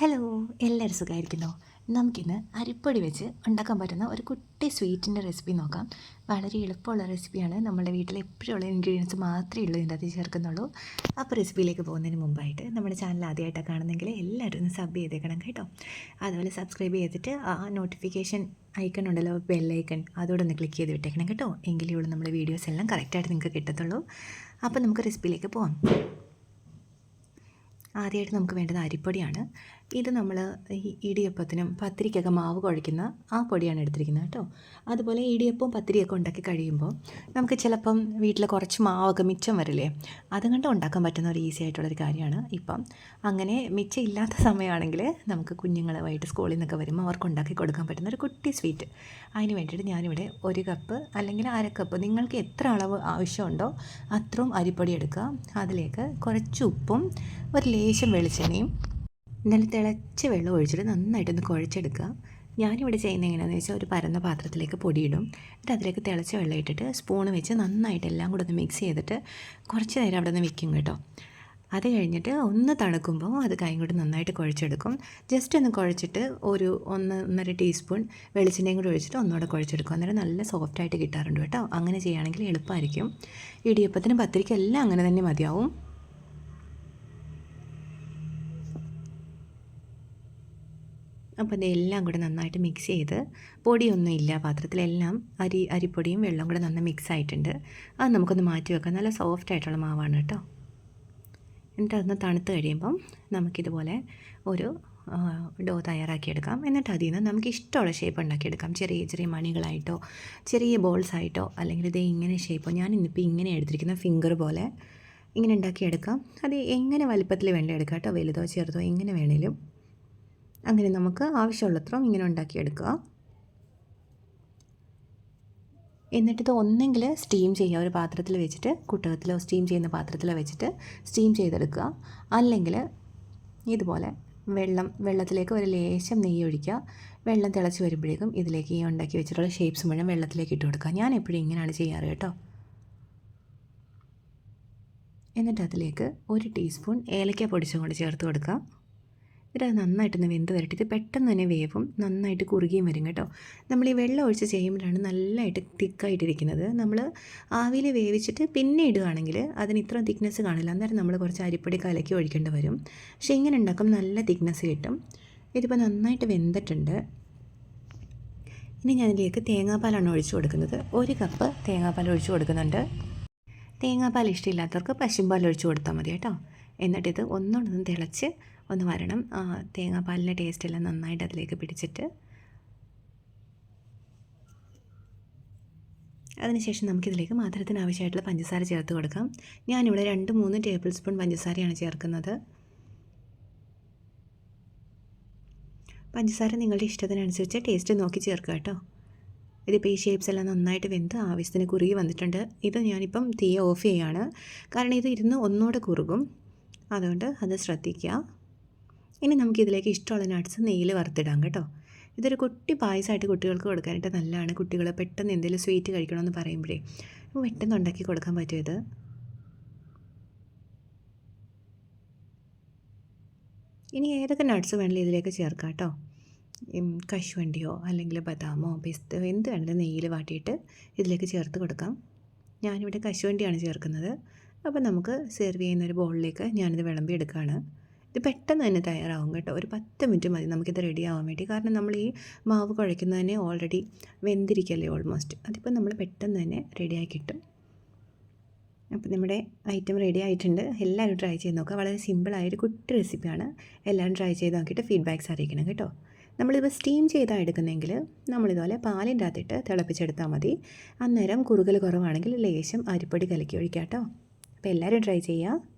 Hello എല്ലാവരും സുഖമായിരിക്കുന്നോ? നമുക്കിന്ന് അരിപ്പൊടി വെച്ച് ഉണ്ടാക്കാൻ പറ്റുന്ന ഒരു കുട്ടി സ്വീറ്റിന്റെ റെസിപ്പി നോക്കാം. വളരെ എളുപ്പമുള്ള റെസിപ്പിയാണ് നമ്മുടെ വീട്ടിൽ എപ്പോഴുള്ള ഇൻഗ്രീഡിയൻസ് മാത്രമേ ഉള്ളൂ ഇതിന്റെ അത് ചേർക്കുന്നുള്ളൂ. അപ്പോൾ റെസിപ്പിയിലേക്ക് പോകുന്നതിന് മുമ്പായിട്ട് നമ്മുടെ ചാനൽ ആദ്യമായിട്ടാണ് കാണുന്നെങ്കിൽ എല്ലാവരും ഒന്ന് സബ് ചെയ്തേക്കണം കേട്ടോ. അതുപോലെ സബ്സ്ക്രൈബ് ചെയ്തിട്ട് ആ നോട്ടിഫിക്കേഷൻ ഐക്കൺ ഉണ്ടല്ലോ ബെല്ലൈക്കൺ അതോടെ ഒന്ന് ക്ലിക്ക് ചെയ്ത് വിട്ടേക്കണം കേട്ടോ. എങ്കിലേ ഉള്ളൂ നമ്മുടെ വീഡിയോസ് എല്ലാം കറക്റ്റായിട്ട് നിങ്ങൾക്ക് കിട്ടത്തുള്ളൂ. അപ്പോൾ നമുക്ക് റെസിപ്പിയിലേക്ക് പോകാം ആദ്യമായിട്ട് നമുക്ക് വേണ്ടത് അരിപ്പൊടിയാണ്. ഇത് നമ്മൾ ഈ ഇടിയപ്പത്തിനും പത്തിരിക്കൊക്കെ മാവ് കുഴയ്ക്കുന്ന ആ പൊടിയാണ് എടുത്തിരിക്കുന്നത് കേട്ടോ. അതുപോലെ ഇടിയപ്പവും പത്തിരിയൊക്കെ ഉണ്ടാക്കി കഴിയുമ്പോൾ നമുക്ക് ചിലപ്പം വീട്ടിൽ കുറച്ച് മാവൊക്കെ മിച്ചം വരില്ലേ അതുകൊണ്ട് ഉണ്ടാക്കാൻ പറ്റുന്ന ഒരു ഈസി ആയിട്ടുള്ളൊരു കാര്യമാണ് ഇപ്പം. അങ്ങനെ മിച്ചം ഇല്ലാത്ത സമയമാണെങ്കിൽ നമുക്ക് കുഞ്ഞുങ്ങൾ വൈകിട്ട് സ്കൂളിൽ നിന്നൊക്കെ വരുമ്പോൾ അവർക്ക് ഉണ്ടാക്കി കൊടുക്കാൻ പറ്റുന്ന ഒരു കുട്ടി സ്വീറ്റ്. അതിന് വേണ്ടിയിട്ട് ഞാനിവിടെ ഒരു കപ്പ് അല്ലെങ്കിൽ അര കപ്പ് നിങ്ങൾക്ക് എത്ര അളവ് ആവശ്യമുണ്ടോ അത്രയും അരിപ്പൊടി എടുക്കുക. അതിലേക്ക് കുറച്ച് ഉപ്പും ഒരു ലേശം വെളിച്ചെണ്ണയും നല്ല തിളച്ച വെള്ളം ഒഴിച്ചിട്ട് നന്നായിട്ടൊന്ന് കുഴച്ചെടുക്കുക. ഞാനിവിടെ ചെയ്യുന്നത് എങ്ങനെയാണെന്ന് വെച്ചാൽ ഒരു പരന്ന പാത്രത്തിലേക്ക് പൊടിയിടും. എന്നിട്ട് അതിലേക്ക് തിളച്ച വെള്ളം ഇട്ടിട്ട് സ്പൂൺ വെച്ച് നന്നായിട്ട് എല്ലാം കൂടെ ഒന്ന് മിക്സ് ചെയ്തിട്ട് കുറച്ച് നേരം അവിടെ നിന്ന് വെക്കും കേട്ടോ. അത് കഴിഞ്ഞിട്ട് ഒന്ന് തണുക്കുമ്പോൾ അത് കൈ കൊണ്ട് നന്നായിട്ട് കുഴച്ചെടുക്കും. ജസ്റ്റ് ഒന്ന് കുഴച്ചിട്ട് ഒരു ഒന്ന് ഒന്നര ടീസ്പൂൺ വെളിച്ചെണ്ണയും കൂടി ഒഴിച്ചിട്ട് ഒന്നുകൂടെ കുഴച്ചെടുക്കും. അന്നേരം നല്ല സോഫ്റ്റായിട്ട് കിട്ടാറുണ്ട് കേട്ടോ. അങ്ങനെ ചെയ്യുകയാണെങ്കിൽ എളുപ്പമായിരിക്കും. ഇടിയപ്പത്തിന് പത്തിരിക്കെല്ലാം അങ്ങനെ തന്നെ മതിയാവും. അപ്പോൾ ഇതെല്ലാം കൂടെ നന്നായിട്ട് മിക്സ് ചെയ്ത് പൊടിയൊന്നും ഇല്ല. പാത്രത്തിലെല്ലാം അരി അരിപ്പൊടിയും വെള്ളവും കൂടെ നന്നായി മിക്സ് ആയിട്ടുണ്ട്. അത് നമുക്കൊന്ന് മാറ്റി വെക്കാം. നല്ല സോഫ്റ്റ് ആയിട്ടുള്ള മാവാണ് കേട്ടോ. എന്നിട്ട് അതൊന്ന് തണുത്ത് കഴിയുമ്പം നമുക്കിതുപോലെ ഒരു ഡോ തയ്യാറാക്കിയെടുക്കാം. എന്നിട്ട് അതിൽ നിന്ന് നമുക്ക് ഇഷ്ടമുള്ള ഷേപ്പ് ഉണ്ടാക്കിയെടുക്കാം. ചെറിയ ചെറിയ മണികളായിട്ടോ ചെറിയ ബോൾസ് ആയിട്ടോ അല്ലെങ്കിൽ ഇത് ഇങ്ങനെ ഷേപ്പോ ഞാൻ ഇന്നിപ്പോൾ ഇങ്ങനെ എടുത്തിരിക്കുന്ന ഫിംഗർ പോലെ ഇങ്ങനെ ഉണ്ടാക്കിയെടുക്കാം. അത് എങ്ങനെ വലിപ്പത്തിൽ വേണ്ട എടുക്കാം കേട്ടോ. വലുതോ ചെറുതോ എങ്ങനെ വേണേലും. അങ്ങനെ നമുക്ക് ആവശ്യമുള്ളത്രയും ഇങ്ങനെ ഉണ്ടാക്കിയെടുക്കുക. എന്നിട്ടിത് ഒന്നെങ്കിൽ സ്റ്റീം ചെയ്യുക. ഒരു പാത്രത്തിൽ വെച്ചിട്ട് കുട്ടകത്തിലോ സ്റ്റീം ചെയ്യുന്ന പാത്രത്തിലോ വെച്ചിട്ട് സ്റ്റീം ചെയ്തെടുക്കുക. അല്ലെങ്കിൽ ഇതുപോലെ വെള്ളം വെള്ളത്തിലേക്ക് ഒരു ലേശം നെയ്യ് ഒഴിക്കുക. വെള്ളം തിളച്ച് വരുമ്പോഴേക്കും ഇതിലേക്ക് ഈ ഉണ്ടാക്കി വെച്ചിട്ടുള്ള ഷേപ്സ് മുഴുവൻ വെള്ളത്തിലേക്ക് ഇട്ട് കൊടുക്കുക. ഞാൻ എപ്പോഴും ഇങ്ങനെയാണ് ചെയ്യാറ് കേട്ടോ. എന്നിട്ട് അതിലേക്ക് ഒരു ടീസ്പൂൺ ഏലക്ക പൊടിച്ചും കൂടി ചേർത്ത് കൊടുക്കുക. എന്നിട്ട് അത് നന്നായിട്ടൊന്ന് വെന്ത് വരട്ടെ. ഇത് പെട്ടെന്ന് തന്നെ വേവും. നന്നായിട്ട് കുറുകിയും വരും കേട്ടോ. നമ്മൾ ഈ വെള്ളം ഒഴിച്ച് ചെയ്യുമ്പോഴാണ് നല്ലതായിട്ട് തിക്കായിട്ടിരിക്കുന്നത്. നമ്മൾ ആവിയിൽ വേവിച്ചിട്ട് പിന്നെ ഇടുകയാണെങ്കിൽ അതിന് ഇത്ര തിക്നെസ് കാണില്ല. അന്നേരം നമ്മൾ കുറച്ച് അരിപ്പൊടി കലക്കി ഒഴിക്കേണ്ടി വരും. പക്ഷേ ഇങ്ങനെ ഉണ്ടാക്കും നല്ല തിക്നെസ് കിട്ടും. ഇതിപ്പോൾ നന്നായിട്ട് വെന്തിട്ടുണ്ട്. ഇനി ഞാനിതിലേക്ക് തേങ്ങാപ്പാലാണ് ഒഴിച്ചു കൊടുക്കുന്നത്. ഒരു കപ്പ് തേങ്ങാപ്പാൽ ഒഴിച്ചു കൊടുക്കുന്നുണ്ട്. തേങ്ങാപ്പാൽ ഇഷ്ടമില്ലാത്തവർക്ക് പശുമ്പാൽ ഒഴിച്ചു കൊടുത്താൽ മതി കേട്ടോ. എന്നിട്ടിത് ഒന്നുകൊണ്ടൊന്ന് തിളച്ച് ഒന്ന് വരണം. തേങ്ങാപ്പാലിന്റെ ടേസ്റ്റ് എല്ലാം നന്നായിട്ട് അതിലേക്ക് പിടിച്ചിട്ട്. അതിനുശേഷം നമുക്കിതിലേക്ക് മധുരത്തിന് ആവശ്യമായിട്ടുള്ള പഞ്ചസാര ചേർത്ത് കൊടുക്കാം. ഞാനിവിടെ രണ്ട് മൂന്ന് ടേബിൾ സ്പൂൺ പഞ്ചസാരയാണ് ചേർക്കുന്നത്. പഞ്ചസാര നിങ്ങളുടെ ഇഷ്ടത്തിനനുസരിച്ച് ടേസ്റ്റ് നോക്കി ചേർക്കുക കേട്ടോ. ഇതിപ്പോൾ ഈ ഷേപ്സ് എല്ലാം നന്നായിട്ട് വെന്ത് ആവശ്യത്തിന് കുറുകി വന്നിട്ടുണ്ട്. ഇത് ഞാനിപ്പം തീ ഓഫ് ചെയ്യുകയാണ് കാരണം ഇത് ഇരുന്ന് ഒന്നുകൂടെ കുറുകും. അതുകൊണ്ട് അത് ശ്രദ്ധിക്കുക. ഇനി നമുക്ക് ഇതിലേക്ക് ഇഷ്ടമുള്ള നട്ട്സ് നെയ്യിൽ വറുത്തിടാം കേട്ടോ. ഇതൊരു കുട്ടി പായസമായിട്ട് കുട്ടികൾക്ക് കൊടുക്കാനായിട്ട് നല്ലതാണ്. കുട്ടികൾ പെട്ടെന്ന് എന്തെങ്കിലും സ്വീറ്റ് കഴിക്കണമെന്ന് പറയുമ്പോഴേ പെട്ടെന്ന് ഉണ്ടാക്കി കൊടുക്കാൻ പറ്റും ഇനി ഏതൊക്കെ നട്ട്സ് വേണമെങ്കിലും ഇതിലേക്ക് ചേർക്കാം കേട്ടോ. കശുവണ്ടിയോ അല്ലെങ്കിൽ ബദാമോ പിസ്ത എന്ത് വേണമെങ്കിലും നെയ്യിൽ വാട്ടിയിട്ട് ഇതിലേക്ക് ചേർത്ത് കൊടുക്കാം. ഞാനിവിടെ കശുവണ്ടിയാണ് ചേർക്കുന്നത്. അപ്പോൾ നമുക്ക് സെർവ് ചെയ്യുന്ന ഒരു ബോളിലേക്ക് ഞാനിത് വിളമ്പി എടുക്കുകയാണ്. ഇത് പെട്ടെന്ന് തന്നെ തയ്യാറാവും കേട്ടോ. ഒരു പത്ത് മിനിറ്റ് മതി നമുക്കിത് റെഡി ആവാൻ വേണ്ടി. കാരണം നമ്മൾ ഈ മാവ് കുഴയ്ക്കുന്നതന്നെ ഓൾറെഡി വെന്തിരിക്കല്ലേ ഓൾമോസ്റ്റ് അതിപ്പോൾ നമ്മൾ പെട്ടെന്ന് തന്നെ റെഡിയാക്കി കിട്ടും. അപ്പോൾ നമ്മുടെ ഐറ്റം റെഡി ആയിട്ടുണ്ട്. എല്ലാവരും ട്രൈ ചെയ്ത് നോക്കുക. വളരെ സിമ്പിളായൊരു കുട്ടി റെസിപ്പിയാണ് എല്ലാവരും ട്രൈ ചെയ്ത് നോക്കിയിട്ട് ഫീഡ്ബാക്ക്സ് അറിയിക്കണം കേട്ടോ. നമ്മളിപ്പോൾ സ്റ്റീം ചെയ്താൽ എടുക്കുന്നെങ്കിൽ നമ്മളിതുപോലെ പാലിന്റെ അകത്തിട്ട് തിളപ്പിച്ചെടുത്താൽ മതി. അന്നേരം കുറുകൽ കുറവാണെങ്കിൽ ലേശം അരിപ്പൊടി കലക്കി ഒഴിക്കാം കേട്ടോ. അപ്പോൾ എല്ലാവരും ട്രൈ ചെയ്യുക.